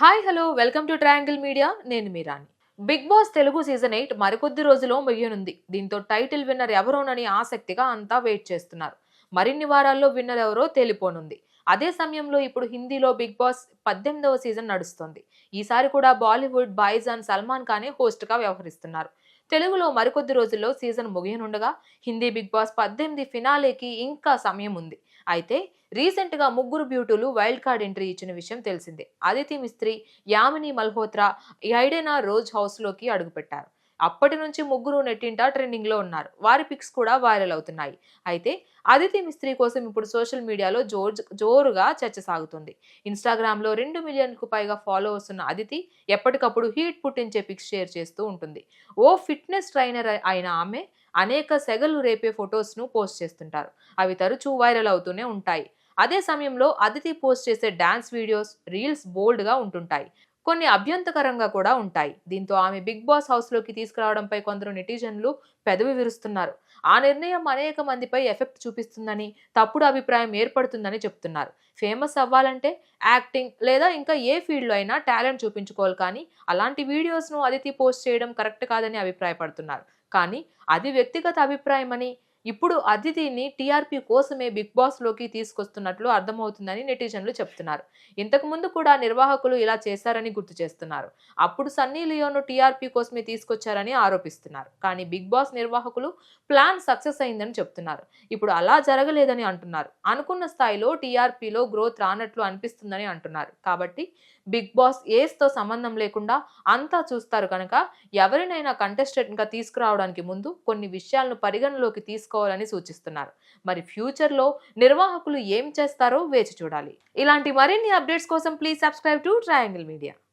Hi hello welcome to triangle media నేను మీరాని Bigg Boss Telugu season eight మరికొద్ది రోజుల్లో ముగియనుంది. దీంతో టైటిల్ విన్నర్ ఎవరోనని ఆసక్తిగా అంతా వెయిట్ చేస్తున్నారు. మరిన్ని వారాల్లో విన్నర్ ఎవరో తేలిపోనుంది. అదే సమయంలో ఇప్పుడు హిందీలో బిగ్ బాస్ పద్దెనిమిదవ సీజన్ నడుస్తుంది. ఈసారి కూడా బాలీవుడ్ బాయ్జాన్ సల్మాన్ ఖానే హోస్ట్గా వ్యవహరిస్తున్నారు. తెలుగులో మరికొద్ది రోజుల్లో సీజన్ ముగియనుండగా హిందీ బిగ్ బాస్ పద్దెనిమిది ఫినాలేకి ఇంకా సమయం ఉంది. అయితే రీసెంట్గా ముగ్గురు బ్యూటీలు వైల్డ్ కార్డ్ ఎంట్రీ ఇచ్చిన విషయం తెలిసిందే. అదితి మిస్త్రి యామిని మల్హోత్రా ఐడెనా రోజ్ హౌస్లోకి అడుగుపెట్టారు. అప్పటి నుంచి ముగ్గురు నెట్టింట ట్రెండింగ్లో ఉన్నారు. వారి పిక్స్ కూడా వైరల్ అవుతున్నాయి. అయితే అదితి మిస్త్రీ కోసం ఇప్పుడు సోషల్ మీడియాలో జోర్ జోరుగా చర్చ సాగుతుంది. ఇన్స్టాగ్రామ్లో రెండు మిలియన్కు పైగా ఫాలోవర్స్ ఉన్న అదితి ఎప్పటికప్పుడు హీట్ పుట్టించే పిక్స్ షేర్ చేస్తూ ఉంటుంది. ఓ ఫిట్నెస్ ట్రైనర్ అయిన ఆమె అనేక సెగలు రేపే ఫొటోస్ను పోస్ట్ చేస్తుంటారు. అవి తరచూ వైరల్ అవుతూనే ఉంటాయి. అదే సమయంలో అదితి పోస్ట్ చేసే డాన్స్ వీడియోస్ రీల్స్ బోల్డ్గా ఉంటుంటాయి. కొన్ని అభ్యంతకరంగా కూడా ఉంటాయి. దీంతో ఆమె బిగ్ బాస్ హౌస్లోకి తీసుకురావడంపై కొందరు నెటిజన్లు పెదవి విరుస్తున్నారు. ఆ నిర్ణయం అనేక మందిపై ఎఫెక్ట్ చూపిస్తుందని తప్పుడు అభిప్రాయం ఏర్పడుతుందని చెప్తున్నారు. ఫేమస్ అవ్వాలంటే యాక్టింగ్ లేదా ఇంకా ఏ ఫీల్డ్లో అయినా టాలెంట్ చూపించుకోవాలి కానీ అలాంటి వీడియోస్ను అదితి పోస్ట్ చేయడం కరెక్ట్ కాదని అభిప్రాయపడుతున్నారు. కానీ అది వ్యక్తిగత అభిప్రాయం అని ఇప్పుడు అతిథిని టీఆర్పీ కోసమే బిగ్ బాస్లోకి తీసుకొస్తున్నట్లు అర్థమవుతుందని నెటిజన్లు చెప్తున్నారు. ఇంతకు ముందు కూడా నిర్వాహకులు ఇలా చేశారని గుర్తు చేస్తున్నారు. అప్పుడు సన్నీ లియోను టీఆర్పీ కోసమే తీసుకొచ్చారని ఆరోపిస్తున్నారు. కానీ బిగ్ బాస్ నిర్వాహకులు ప్లాన్ సక్సెస్ అయిందని చెప్తున్నారు. ఇప్పుడు అలా జరగలేదని అంటున్నారు. అనుకున్న స్థాయిలో టీఆర్పీలో గ్రోత్ రానట్లు అనిపిస్తుందని అంటున్నారు. కాబట్టి బిగ్ బాస్ ఏస్తో సంబంధం లేకుండా అంతా చూస్తారు కనుక ఎవరినైనా కంటెస్టెంట్గా తీసుకురావడానికి ముందు కొన్ని విషయాలను పరిగణలోకి తీసుకు తీసుకోవాలని సూచిస్తున్నారు. మరి ఫ్యూచర్లో నిర్వాహకులు ఏం చేస్తారో వేచి చూడాలి. ఇలాంటి మరిన్ని అప్డేట్స్ కోసం please subscribe to triangle media.